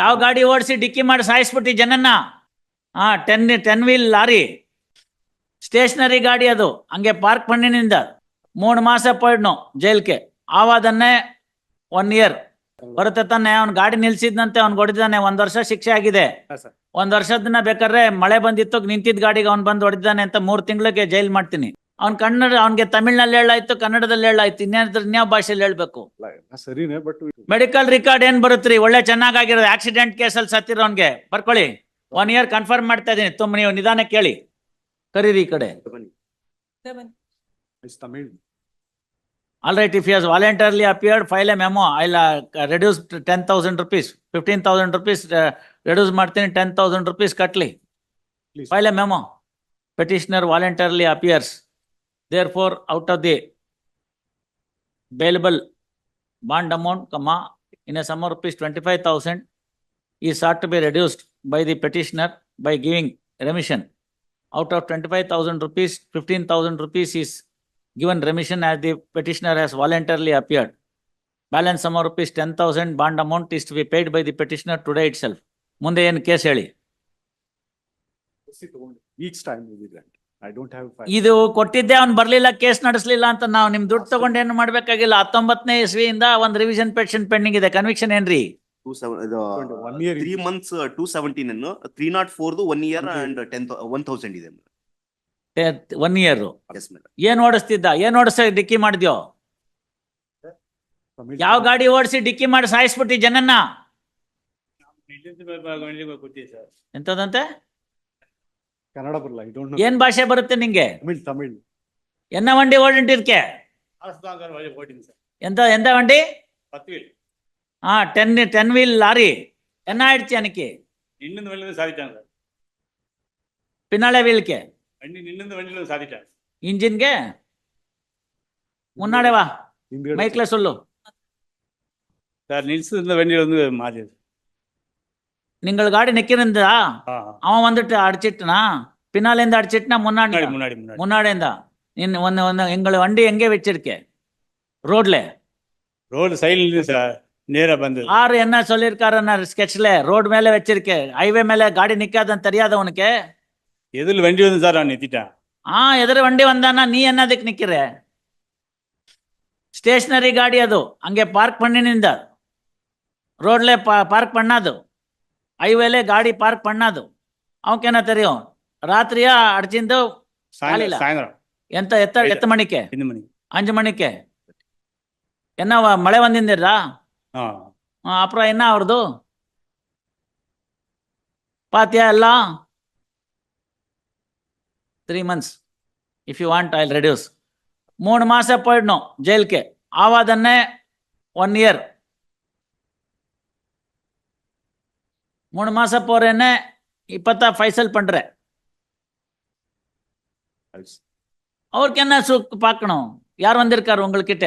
ಯಾವ ಗಾಡಿ ಓಡಿಸಿ ಡಿಕ್ಕಿ ಮಾಡಿ ಸಾಯಿಸ್ಬಿಟ್ಟಿ ಜನನ್ನ? ಹಾ ten ten wheel lorry. Stationary ಗಾಡಿ ಅದು. ಹಂಗೆ ಪಾರ್ಕ್ ಪಣ್ಣಿನಿಂದ ಮೂರು ಮಾಸ ಪಡ್ನು ಜೈಲ್ಗೆ ಆವಾದನ್ನೇ ಒನ್ ಇಯರ್. ಬರುತ್ತೆ ತಾನೆ ಅವ್ನ್ ಗಾಡಿ ನಿಲ್ಸಿದ್ನಂತೆ ಅವ್ನ್ ಹೊಡೆದಿದ್ದಾನೆ. ಒಂದ್ ವರ್ಷ ಶಿಕ್ಷೆ ಆಗಿದೆ. ಒಂದ್ ವರ್ಷದನ್ನ ಬೇಕಾದ್ರೆ ಮಳೆ ಬಂದಿತ್ತು ನಿಂತಿದ್ ಗಾಡಿಗೆ ಅವ್ನ್ ಬಂದು ಹೊಡೆದಿದ್ದಾನೆ ಅಂತ ಮೂರ್ ತಿಂಗಳಿಗೆ ಜೈಲ್ ಮಾಡ್ತೀನಿ. ಅವ್ನ್ ಕನ್ನಡ ಅವ್ನಿಗೆ ತಮಿಳ್ನಲ್ಲಿ ಹೇಳಾಯ್ತು ಕನ್ನಡದಲ್ಲಿ ಹೇಳಾಯ್ತು ಇನ್ಯಾದ್ರ ಇನ್ಯಾವ ಭಾಷೆಯಲ್ಲಿ ಹೇಳ್ಬೇಕು. ಸರಿನೇ ಬಟ್ ಮೆಡಿಕಲ್ ರಿಕಾರ್ಡ್ ಏನ್ ಬರುತ್ತ್ರಿ ಒಳ್ಳೆ ಚೆನ್ನಾಗಿರೋದು ಆಕ್ಸಿಡೆಂಟ್ ಕೇಸಲ್ಲಿ ಅವ್ನಿಗೆ. ಬರ್ಕೊಳ್ಳಿ. ಒನ್ ಇಯರ್ ಕನ್ಫರ್ಮ್ ಮಾಡ್ತಾ ಇದೀನಿ ತುಂಬ ನೀವು ನಿಧಾನ ಕೇಳಿ. ಕರೀರಿ ಈ ಕಡೆ. Tamil all right if yes voluntarily appeared file a memo I reduce ten thousand rupees fifteen thousand rupees reduce ಮಾಡ್ತೀನಿ. ಟೆನ್ ತೌಸಂಡ್ ರುಪೀಸ್ ಕಟ್ಲಿ. File a memo petitioner voluntarily appears. therefore out of the bailable bond amount comma in a sum of rupees twenty-five thousand is sought to be reduced by the petitioner by giving remission. Out of twenty-five thousand rupees, fifteen thousand rupees is given remission as the petitioner has voluntarily appeared. Balance sum of rupees ten thousand bond amount is to be paid by the petitioner today itself. ಮುಂದೆ ಏನು case ಹೇಳಿ each time I don't have ಇದು ಕೊಟ್ಟಿದ್ದೆ ಅವ್ನು ಬರ್ಲಿಲ್ಲ case ನಡೆಸಲಿಲ್ಲ ಅಂತ ನಾವು ನಿಮ್ ದುಡ್ಡು ತಗೊಂಡು ಏನು ಮಾಡ್ಬೇಕಾಗಿಲ್ಲ ಹತ್ತೊಂಬತ್ತನೇ ಇಸ್ವಿಯಿಂದ ಒಂದು ರಿವಿಷನ್ ಪೆಟಿಷನ್ ಪೆಂಡಿಂಗ್ ಇದೆ ಕನ್ವಿಕ್ಷನ್ ಏನ್ರಿ? ಟೂ ಇದು one year three months two seventeen ಅನ್ನು three not ಫೋರ್ದು one year and ten one thousand ಇದೆ ಒನ್ ಇಯರ್ ಏನ್ ಓಡಿಸ್ತಿದ್ದ? ಏನ್ ಓಡಿಸ ಡಿಕ್ಕಿ ಮಾಡಿದ್ಯೋ? ಯಾವ ಗಾಡಿ ಓಡಿಸಿ ಡಿಕ್ಕಿ ಮಾಡಿ ಸಾಯಿಸ್ಬಿಟ್ಟಿ ಜನನ್ನ? ಎಂತದಂತೆ? ಕನ್ನಡ ಬರಲ್ಲ ಐ ಡೋಂಟ್ ನೋ ಏನ್ ಭಾಷೆ ಬರುತ್ತೆ ನಿಂಗೆ ತಮಿಳ್ ತಮಿಳ್ ಎನ್ನ ವಂಡಿ ಓಡಿಂಟಿರ್ಕೆ ಎಂತ ಎಂತ ವಂಡಿ ಹಾ ಟೆನ್ ಟೆನ್ ವೀಲ್ ಲಾರಿ ಎನ್ನ ಆಯ್ಡ್ತಿ ಅನಕಿ நின்னு வெளியில சாதிச்சாங்க சார் ಪಿನಾಳೆ ವೀಲ್ಕೆ வண்டி நின்னு வண்டியில சாதிச்சாங்க ಇಂಜಿನ್ಗೆ ಮುನ್ನಾಡೆ ವಾ ಹಿಂದ್ಗಡೆ ಮೈಕ್ಲೆ ಸೊಲ್ಲು சார் நில்ஸ் இந்த வண்டியில வந்து மாறி நீங்கள் காடி நிக்கிறந்தா அவன் வந்துட்டு அடிச்சிட்டுனா? பின்னால இருந்து அடிச்சிட்டுனா முன்னாடி முன்னாடி நீ ஒன்னு ஒன்னு எங்களை வண்டி எங்கே வச்சிருக்கே? ரோட்ல. ரோடு சைடுல சார் நேரா வந்து. யாரு என்ன சொல்லிருக்காருன்னா ஸ்கெட்ச்ல ரோடு மேல வச்சிருக்க. ஹைவே மேல காடி நிக்காதன்னு தெரியாத உனக்கு? எதில் வண்டி வந்து சார் நான் நிறுத்திட்டேன். ஆ எதிர வண்டி வந்தானா நீ என்ன அதுக்கு நிக்கிற ಸ್ಟೇಷನರಿ ಗಾಡಿ ಅದು ಹಂಗೆ ಪಾರ್ಕ್ ಪಣ್ಣಿನಿಂದ ರೋಡ್ಲೆ பார்க் பண்ணாது? ಹೈವೇಲೆ ಗಾಡಿ ಪಾರ್ಕ್ ಪಣ್ಣದು. ಅವಕ್ಕೆನ ತೆರೆಯೋ ರಾತ್ರಿಯ ಅಡ್ಚಿಂದು ಎಂತ ಎತ್ತ ಎತ್ತ ಮಣಿಕೆ? ಅಂಜು ಮಣಿಕೆ. ಎನ್ನ ಮಳೆ ಬಂದಿಂದಿರ ಅಪ್ರ ಎನ್ನ ಅವ್ರದ್ದು ಪಾತ್ಯ ಎಲ್ಲ? Three months if you want I reduce ಮೂರು ಮಾಸ ಪೋಯ್ಡ್ನು ಜೈಲ್ಕೆ. ಆವಾದನ್ನೇ ಒನ್ ಇಯರ್ மூணு மாசம் போறேன்னு இப்பதான் ஃபைசல் பண்ணுற அவருக்கு என்ன சு பார்க்கணும்? யார் வந்திருக்காரு உங்கள்கிட்ட?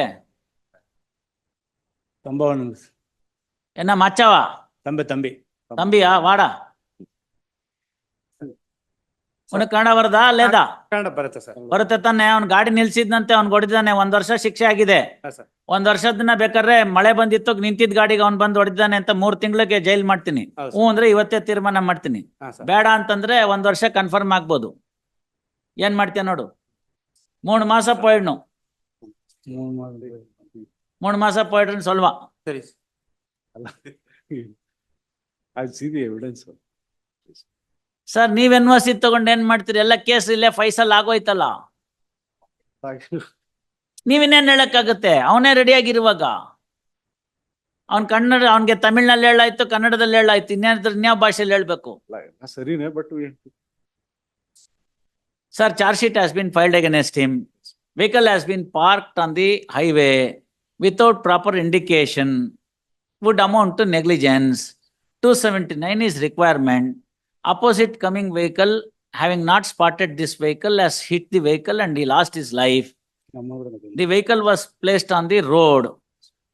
சம்பவம் என்ன மச்சாவா? தம்பி தம்பி. தம்பியா? வாடா. ಉನಕ್ ಕನ್ನಡ ಬರದಾ ಲೇದಾ ಕನ್ನಡ ಬರುತ್ತೆ ಸರ್. ಬರುತ್ತೆ ತಾನೆ. ಅವ್ನ್ ಗಾಡಿ ನಿಲ್ಸಿದ್ನಂತೆ ಅವ್ನ್ ಹೊಡೆದಿದ್ದಾನೆ. ಒಂದ್ ವರ್ಷ ಶಿಕ್ಷೆ ಆಗಿದೆ. ಹಾ ಸರ್. ಒಂದ್ ವರ್ಷದನ್ನ ಬೇಕಾದ್ರೆ ಮಳೆ ಬಂದಿತ್ತು ನಿಂತಿದ್ ಗಾಡಿಗೆ ಅವ್ನ್ ಬಂದು ಹೊಡೆದಿದ್ದಾನೆ ಅಂತ ಮೂರ್ ತಿಂಗಳಿಗೆ ಜೈಲ್ ಮಾಡ್ತೀನಿ. ಹೌದು ಹ್ಞೂ ಅಂದ್ರೆ ಇವತ್ತೇ ತೀರ್ಮಾನ ಮಾಡ್ತೀನಿ. ಹಾ ಸರ್. ಬೇಡ ಅಂತಂದ್ರೆ ಒಂದ್ ವರ್ಷ ಕನ್ಫರ್ಮ್ ಆಗ್ಬೋದು. ಏನ್ ಮಾಡ್ತೀಯ ನೋಡು. ಮೂರ್ ಮಾಸ ಪೋಯ್ಡ್ನು. ಮೂರ್ ಮಾಸ ಪೋಯ್ಡ್ರನ್ ಸೊಲ್ವಾ. ಸರಿ. ಅಲ್ಲ I see the evidence sir ನೀವ್ ಎನ್ವರ್ಸಿ ತಗೊಂಡ್ ಏನ್ ಮಾಡ್ತೀರಿ? ಎಲ್ಲ ಕೇಸ್ ಇಲ್ಲೇ ಫೈಸಲ್ ಆಗೋಯ್ತಲ್ಲ? ನೀವಿನ್ನೇನ್ ಹೇಳಕ್ಕಾಗುತ್ತೆ? ಅವನೇ ರೆಡಿಯಾಗಿರುವಾಗ ಅವ್ನ್ ಕನ್ನಡ ಅವನ್ಗೆ ತಮಿಳ್ನಲ್ಲಿ ಹೇಳಾಯ್ತು ಕನ್ನಡದಲ್ಲಿ ಹೇಳಾಯ್ತು ಇನ್ನೇನಾದ್ರೂ ಇನ್ಯಾವ ಭಾಷೆಲಿ ಹೇಳ್ಬೇಕು. ಸರಿನೇ but sir charge sheet has been filed against him vehicle has been parked on the highway without proper indication would amount to negligence two seventy nine is requirement Opposite coming vehicle, having not spotted this vehicle, has hit the vehicle and he lost his life. The vehicle was placed on the road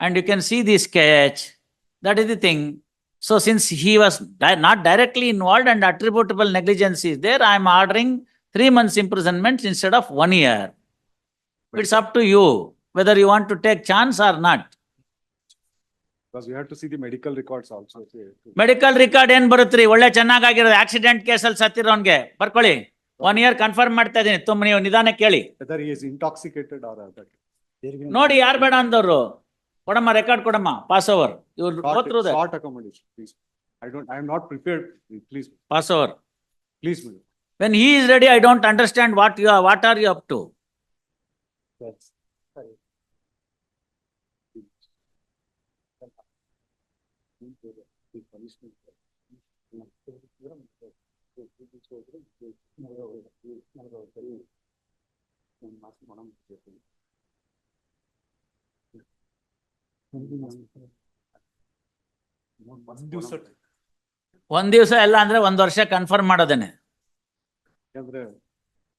and you can see the sketch. That is the thing. So since he was di- not directly involved and attributable negligence is there, I am ordering three months imprisonment instead of one year. It's up to you whether you want to take chance or not. Medical record ಏನ್ ಬರುತ್ತೆ ಒಳ್ಳೆ ಚೆನ್ನಾಗಿರೋದು accident case ಅಲ್ಲಿ ಸತ್ತಿರೋ ಸತ್ತಿರೋನ್ಗೆ. ಬರ್ಕೊಳ್ಳಿ. One year confirm ಮಾಡ್ತಾ ಇದೀನಿ ತುಂಬ ನೀವು ನಿಧಾನ ಕೇಳಿ. ನೋಡಿ ಯಾರು ಬೇಡ ಅಂದವ್ರು? ಕೊಡಮ್ಮ ರೆಕಾರ್ಡ್ ಕೊಡಮ್ಮ. Pass over pass over please when he is ready I don't understand what you what are you up to ಒಂದ್ ದಿವ್ಸ ಒಂದ್ ದಿವಸ ಎಲ್ಲ ಅಂದ್ರೆ ಒಂದ್ ವರ್ಷ ಕನ್ಫರ್ಮ್ ಮಾಡೋದೇನೆ ಯಾಕಂದ್ರೆ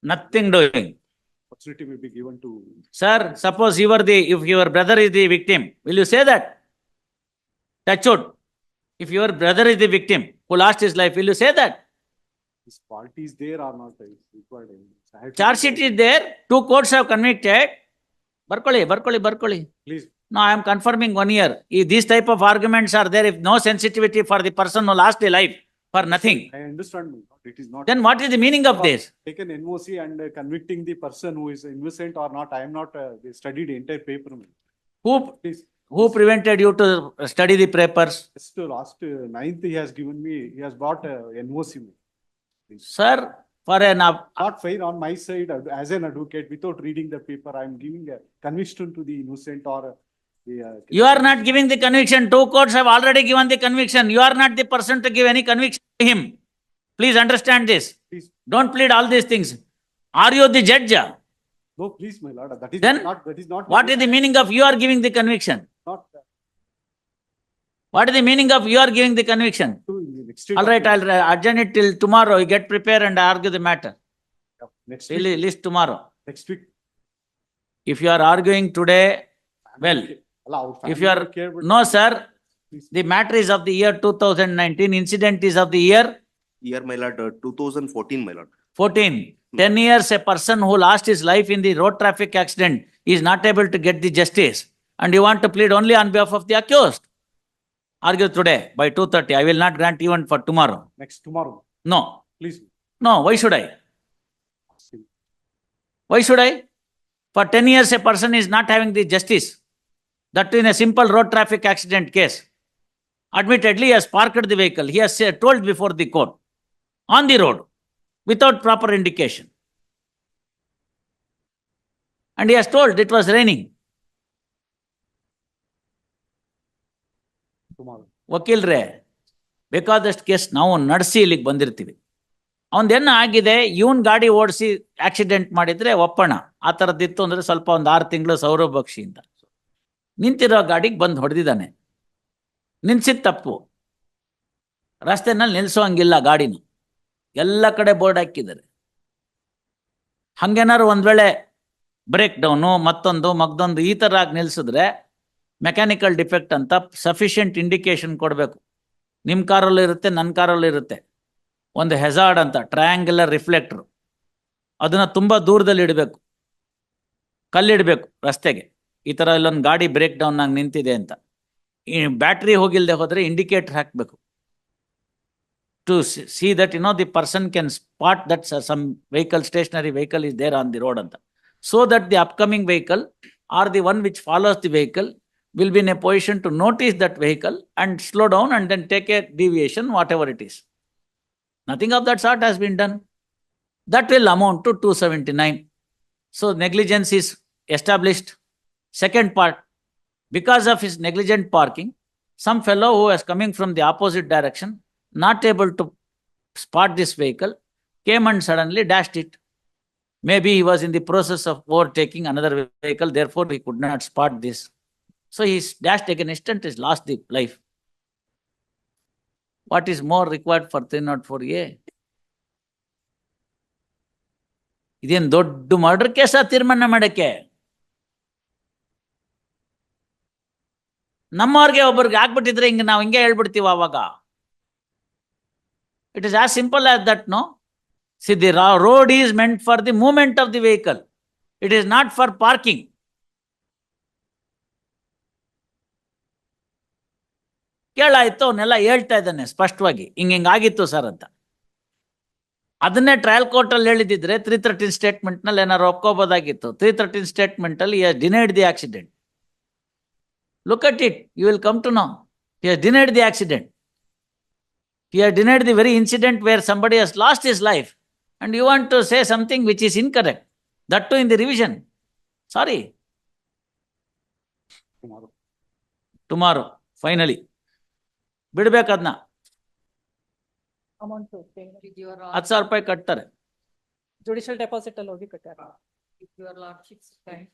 nothing doing opportunity may be given to sir suppose your the if your brother is the victim will you say that touch wood If your brother is the victim who lost his life, will you say that? His fault is there or not, required Charge sheet is there, two courts have convicted. Barkoli, Barkoli, Barkoli. Please. No, I am confirming one year. If these type of arguments are there, if no sensitivity for the person who lost their life for nothing, I understand, it is not. then what is the meaning of this? Taking an NOC and uh, convicting the person who is innocent or not, I am not, uh, studied entire paper, ma'am. Who, Please, who prevented you to study the papers? Just last uh, ninth, he has given me, he has bought uh, NOC. Sir, for an, Not fair on my side, uh, as an advocate, without reading the paper, I am giving a conviction to the innocent or uh, the. uh, you are not giving the conviction. Two courts have already given the conviction. You are not the person to give any conviction to him. Please understand this. Please. Don't plead all these things. Are you the judge? No, please, my lord, that is Then, not, that is not. What is the meaning of you are giving the conviction? Not uh, What is the meaning of you are giving the conviction? to the extent All of right, the- I'll uh, adjourn it till tomorrow. You get prepared and argue the matter. Next Really, week, list tomorrow. next week. If you are arguing today, well, Allow our if family you are, care, but no, sir, please. the matter is of the year two thousand nineteen, incident is of the year Year, my lord, two thousand fourteen, my lord. 14. 10 years, a person who lost his life in the road traffic accident is not able to get the justice. And you want to plead only on behalf of the accused. Argue today by 2:30. I will not grant even for tomorrow. Next tomorrow, No, please. no, why should I? Why should I? For 10 years, a person is not having the justice. That in a simple road traffic accident case. Admittedly, he has parked the vehicle. He has said- told before the court on the road without proper indication. And he has told it was raining. ವಕೀಲ್ರೆ, ಬೇಕಾದಷ್ಟು case ನಾವು ನಡೆಸಿ ಇಲ್ಲಿಗೆ ಬಂದಿರ್ತೀವಿ. ಅವನದೇನು ಆಗಿದೆ, ಇವನ್ ಗಾಡಿ ಓಡಿಸಿ accident ಮಾಡಿದ್ರೆ ಒಪ್ಪಣ. ಆ ಥರದ್ದಿತ್ತು ಅಂದ್ರೆ ಸ್ವಲ್ಪ ಒಂದು ಆರು ತಿಂಗಳು ಸೌರಭ ಬಕ್ಷಿಯಿಂದ ನಿಂತಿರೋ ಗಾಡಿಗೆ ಬಂದು ಹೊಡೆದಿದ್ದಾನೆ ನಿಲ್ಸಿದ ತಪ್ಪು. ರಸ್ತೆನಲ್ಲಿ ನಿಲ್ಸೋ ಹಂಗಿಲ್ಲ ಗಾಡಿನ. ಎಲ್ಲ ಕಡೆ ಬೋರ್ಡ್ ಹಾಕಿದ್ದಾರೆ. ಹಂಗೇನಾದ್ರು ಒಂದ್ ವೇಳೆ ಬ್ರೇಕ್ ಡೌನು ಮತ್ತೊಂದು, ಮಗ್ದೊಂದು ಈ ಥರ ಆಗಿ ನಿಲ್ಸಿದ್ರೆ ಮೆಕ್ಯಾನಿಕಲ್ ಡಿಫೆಕ್ಟ್ ಅಂತ ಸಫಿಷಿಯಂಟ್ ಇಂಡಿಕೇಶನ್ ಕೊಡಬೇಕು. ನಿಮ್ಮ ಕಾರಲ್ಲಿ ಇರುತ್ತೆ ನನ್ನ ಕಾರಲ್ಲಿ ಇರುತ್ತೆ. ಒಂದು ಹೆಜಾರ್ಡ್ ಅಂತ, ಟ್ರಯಾಂಗ್ಯುಲರ್ ರಿಫ್ಲೆಕ್ಟ್ರು. ಅದನ್ನು ತುಂಬ ದೂರದಲ್ಲಿ ಇಡಬೇಕು. ಕಲ್ಲಿಡಬೇಕು ರಸ್ತೆಗೆ. ಈ ಥರ ಇಲ್ಲೊಂದು ಗಾಡಿ ಬ್ರೇಕ್ ಡೌನ್ ಆಗಿ ನಿಂತಿದೆ ಅಂತ. ಈ ಬ್ಯಾಟ್ರಿ ಹೋಗಿಲ್ಲದೆ ಹೋದರೆ ಇಂಡಿಕೇಟರ್ ಹಾಕಬೇಕು. To see that you know the person can spot that some vehicle stationary vehicle is there on the road ಅಂತ. So that the upcoming vehicle are the one which follows the vehicle will be in a position to notice that vehicle and slow down and then take a deviation, whatever it is. Nothing of that sort has been done. That will amount to two seventy-nine. So negligence is established. Second part, because of his negligent parking, some fellow who was coming from the opposite direction, not able to spot this vehicle, came and suddenly dashed it. Maybe he was in the process of overtaking another vehicle, therefore he could not spot this. So he dashed against and has lost the life. What is more required for three not four A? ದೊಡ್ಡ murder ಕೇಸ ತೀರ್ಮಾನ ಮಾಡಕ್ಕೆ? ನಮ್ಮವ್ರಿಗೆ ಒಬ್ಬರಿಗೆ ಆಗ್ಬಿಟ್ಟಿದ್ರೆ ಹಿಂಗೆ ನಾವು ಹಿಂಗೆ ಹೇಳ್ಬಿಡ್ತೀವಿ ಅವಾಗ it is as simple as that no see the road is meant for the movement of the vehicle it is not for parking ಕೇಳಾಯ್ತು, ಅವನ್ನೆಲ್ಲ ಹೇಳ್ತಾ ಇದ್ದಾನೆ ಸ್ಪಷ್ಟವಾಗಿ. ಹಿಂಗೆ ಹಿಂಗೆ ಆಗಿತ್ತು ಸರ್ ಅಂತ. ಅದನ್ನೇ ಟ್ರಯಲ್ ಕೋರ್ಟ್ ಅಲ್ಲಿ ಹೇಳಿದಿದ್ರೆ ತ್ರೀ ತರ್ಟೀನ್ ಸ್ಟೇಟ್ಮೆಂಟ್ನಲ್ಲಿ ಏನಾರು ಒಪ್ಕೋಬೋದಾಗಿತ್ತು ತ್ರೀ ತರ್ಟೀನ್ ಸ್ಟೇಟ್ಮೆಂಟ್ ಅಲ್ಲಿ denied the accident look at it you will come to know you denied the accident you denied the very incident where somebody has lost his life and you want to say something which is incorrect that too in the revision sorry. Tomorrow finally ಬಿಡ್ಬೇಕದ್ನ. Amount ಹತ್ತು ಸಾವಿರ ರೂಪಾಯಿ ಕಟ್ತಾರೆ. Judicial deposit ಅಲ್ಲಿ ಹೋಗಿ ಕಟ್ಟಾರ If your lordship's kind